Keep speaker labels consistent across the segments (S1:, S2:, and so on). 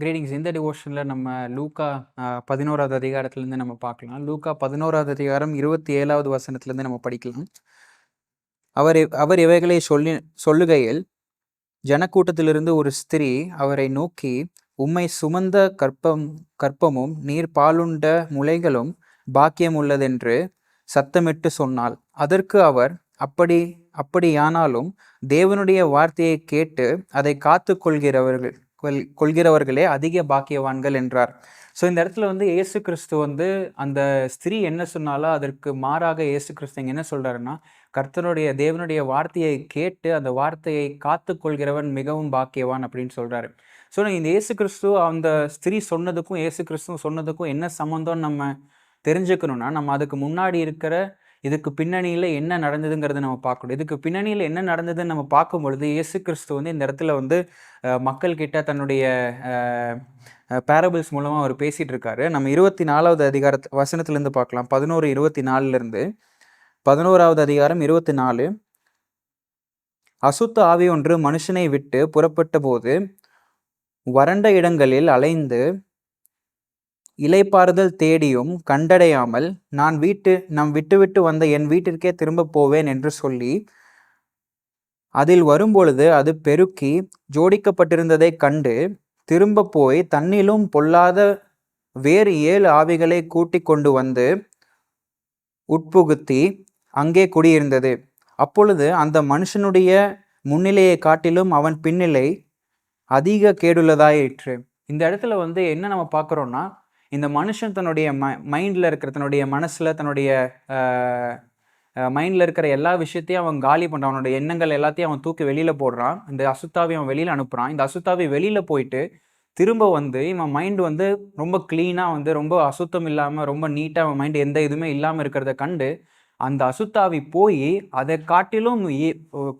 S1: Greetings இந்த டிவோஷனில் நம்ம லூக்கா பதினோராவது அதிகாரத்துலேருந்து நம்ம பார்க்கலாம். லூக்கா பதினோராவது அதிகாரம் இருபத்தி ஏழாவது வசனத்துலேருந்து நம்ம படிக்கலாம். அவர் அவர் இவைகளை சொல்லி சொல்லுகையில் ஜனக்கூட்டத்திலிருந்து ஒரு ஸ்திரீ அவரை நோக்கி உம்மை சுமந்த கற்பம் கற்பமும் நீர் பாலுண்ட முளைகளும் பாக்கியம் உள்ளதென்று சத்தமிட்டு சொன்னாள். அதற்கு அவர் அப்படி அப்படியானாலும் தேவனுடைய வார்த்தையை கேட்டு அதை காத்து கொள்கிறவர்கள் கொள் கொள்கிறவர்களே அதிக பாக்கியவான்கள் என்றார். ஸோ இந்த இடத்துல வந்து இயேசு கிறிஸ்து வந்து அந்த ஸ்திரீ என்ன சொன்னாலும் அதற்கு மாறாக ஏசு கிறிஸ்து என்ன சொல்கிறாருன்னா கர்த்தனுடைய தேவனுடைய வார்த்தையை கேட்டு அந்த வார்த்தையை காத்து கொள்கிறவன் மிகவும் பாக்கியவான் அப்படின்னு சொல்கிறாரு ஸோ இந்த இயேசு கிறிஸ்து அந்த ஸ்திரீ சொன்னதுக்கும் இயேசு கிறிஸ்துவும் சொன்னதுக்கும் என்ன சம்மந்தம் நம்ம தெரிஞ்சுக்கணும்னா நம்ம அதுக்கு முன்னாடி இருக்கிற இதுக்கு பின்னணியில் என்ன நடந்ததுங்கிறத நம்ம பார்க்கணும். இதுக்கு பின்னணியில் என்ன நடந்ததுன்னு நம்ம பார்க்கும் பொழுது இயேசு கிறிஸ்து வந்து இந்த இடத்துல வந்து மக்கள் கிட்ட தன்னுடைய பேரபிள்ஸ் மூலமாக அவர் பேசிகிட்டு இருக்காரு நம்ம இருபத்தி நாலாவது அதிகார வசனத்துலேருந்து பார்க்கலாம். பதினோரு இருபத்தி நாலுலேருந்து பதினோராவது அதிகாரம் இருபத்தி நாலு அசுத்த ஆவி ஒன்று மனுஷனை விட்டு புறப்பட்ட போது வறண்ட இடங்களில் அலைந்து இலைப்பாறுதல் தேடியும் கண்டடையாமல் நான் வீட்டு நம் விட்டுவிட்டு வந்த என் வீட்டிற்கே திரும்ப போவேன் என்று சொல்லி அதில் வரும்பொழுது அது பெருக்கி ஜோடிக்கப்பட்டிருந்ததை கண்டு திரும்ப போய் தன்னிலும் பொல்லாத வேறு ஏழு ஆவிகளை கூட்டிக் கொண்டு வந்து உட்புகுத்தி அங்கே குடியிருந்தது. அப்பொழுது அந்த மனுஷனுடைய முன்னிலையை காட்டிலும் அவன் பின்னிலை அதிக கேடுள்ளதாயிற்று. இந்த இடத்துல வந்து என்ன நம்ம பார்க்குறோன்னா இந்த மனுஷன் தன்னுடைய ம மைண்டில் இருக்கிற தன்னுடைய மனசில் தன்னுடைய மைண்டில் இருக்கிற எல்லா விஷயத்தையும் அவன் காலி பண்ணுறான் அவனோட எண்ணங்கள் எல்லாத்தையும் அவன் தூக்கி வெளியில் போடுறான். இந்த அசுத்தாவை அவன் வெளியில் அனுப்புகிறான் இந்த அசுத்தாவை வெளியில் போயிட்டு திரும்ப வந்து இவன் மைண்டு வந்து ரொம்ப க்ளீனாக வந்து ரொம்ப அசுத்தம் இல்லாமல் ரொம்ப நீட்டாக அவன் மைண்டு எந்த இதுவுமே இல்லாமல் இருக்கிறத கண்டு அந்த அசுத்தாவி போய் அதை காட்டிலும்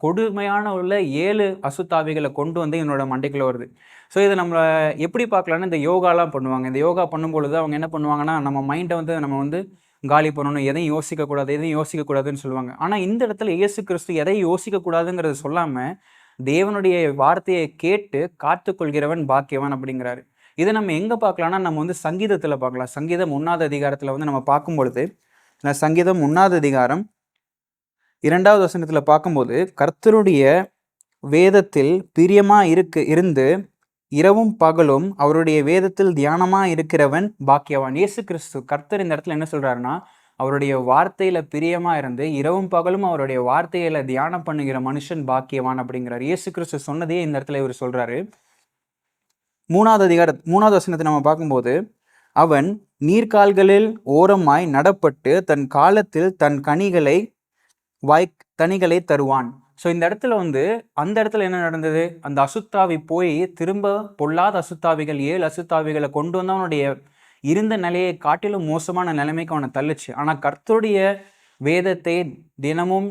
S1: கொடுமையான உள்ள ஏழு அசுத்தாவிகளை கொண்டு வந்து என்னோட மண்டைக்குள்ள வருது. ஸோ இதை நம்ம எப்படி பார்க்கலான்னா இந்த யோகாலாம் பண்ணுவாங்க. இந்த யோகா பண்ணும்பொழுது அவங்க என்ன பண்ணுவாங்கன்னா நம்ம மைண்டை வந்து நம்ம வந்து காலி பண்ணணும். எதையும் யோசிக்கக்கூடாது எதையும் யோசிக்கக்கூடாதுன்னு சொல்லுவாங்க. ஆனால் இந்த இடத்துல இயேசு கிறிஸ்து எதையும் யோசிக்கக்கூடாதுங்கிறத சொல்லாமல் தேவனுடைய வார்த்தையை கேட்டு காத்துக்கொள்கிறவன் பாக்கியவன் அப்படிங்கிறாரு. இதை நம்ம எங்கே பார்க்கலாம்னா நம்ம வந்து சங்கீதத்தில் பார்க்கலாம். சங்கீதம் ஒன்றாவது அதிகாரத்தில் வந்து நம்ம பார்க்கும் பொழுது சங்கீதம் ஒன்றாவது அதிகாரம் இரண்டாவது வசனத்தில் பார்க்கும்போது கர்த்தருடைய வேதத்தில் பிரியமாக இருக்கு இருந்து இரவும் பகலும் அவருடைய வேதத்தில் தியானமாக இருக்கிறவன் பாக்கியவான். இயேசு கிறிஸ்து கர்த்தர் இந்த இடத்துல என்ன சொல்கிறாருன்னா அவருடைய வார்த்தையில் பிரியமாக இருந்து இரவும் பகலும் அவருடைய வார்த்தையில் தியானம் பண்ணுகிற மனுஷன் பாக்கியவான் அப்படிங்கிறார். இயேசு கிறிஸ்து சொன்னதே இந்த இடத்துல இவர் சொல்கிறாரு மூணாவது அதிகார மூணாவது வசனத்தை நம்ம பார்க்கும்போது அவன் நீர்கால்களில் ஓரமாய் நடப்பட்டு தன் காலத்தில் தன் கனிகளை வாய் கனிகளை தருவான். ஸோ இந்த இடத்துல வந்து அந்த இடத்துல என்ன நடந்தது? அந்த அசுத்தாவி போய் திரும்ப பொல்லாத அசுத்தாவிகள் ஏழு அசுத்தாவிகளை கொண்டு வந்து அவனுடைய இருந்த நிலையை காட்டிலும் மோசமான நிலைமைக்கு அவனை தள்ளுச்சு. ஆனால் கர்த்தருடைய வேதத்தை தினமும்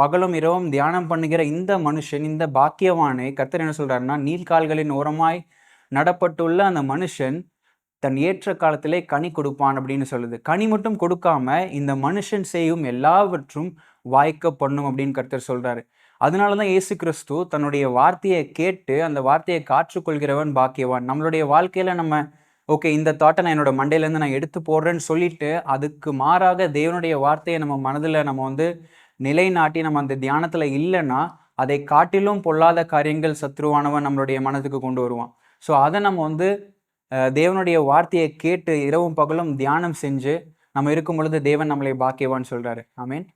S1: பகலும் இரவும் தியானம் பண்ணுகிற இந்த மனுஷன் இந்த பாக்கியவானை கர்த்தர் என்ன சொல்கிறாருன்னா நீர்கால்களின் ஓரமாய் நடப்பட்டுள்ள அந்த மனுஷன் தன் ஏற்ற காலத்திலே கனி கொடுப்பான் அப்படின்னு சொல்லுது. கனி மட்டும் கொடுக்காம இந்த மனுஷன் செய்யும் எல்லாவற்றும் வாய்க்க பண்ணும் அப்படின்னு கருத்தர் சொல்றாரு. அதனால தான் இயேசு கிறிஸ்து தன்னுடைய வார்த்தையை கேட்டு அந்த வார்த்தையை காற்றுக்கொள்கிறவன் பாக்கியவான். நம்மளுடைய வாழ்க்கையில நம்ம ஓகே இந்த தாட்டை நான் என்னோட மண்டையிலேருந்து நான் எடுத்து போடுறேன்னு சொல்லிட்டு அதுக்கு மாறாக தேவனுடைய வார்த்தையை நம்ம மனதில் நம்ம வந்து நிலைநாட்டி நம்ம அந்த தியானத்தில் இல்லைன்னா அதை காட்டிலும் பொல்லாத காரியங்கள் சத்ருவானவன் நம்மளுடைய மனதுக்கு கொண்டு வருவான். ஸோ அதை நம்ம வந்து தேவனுடைய வார்த்தையை கேட்டு இரவும் பகலும் தியானம் செஞ்சு நம்ம இருக்கும் பொழுது தேவன் நம்மளை பாக்கியவான்னு சொல்றாரு. ஆமீன்.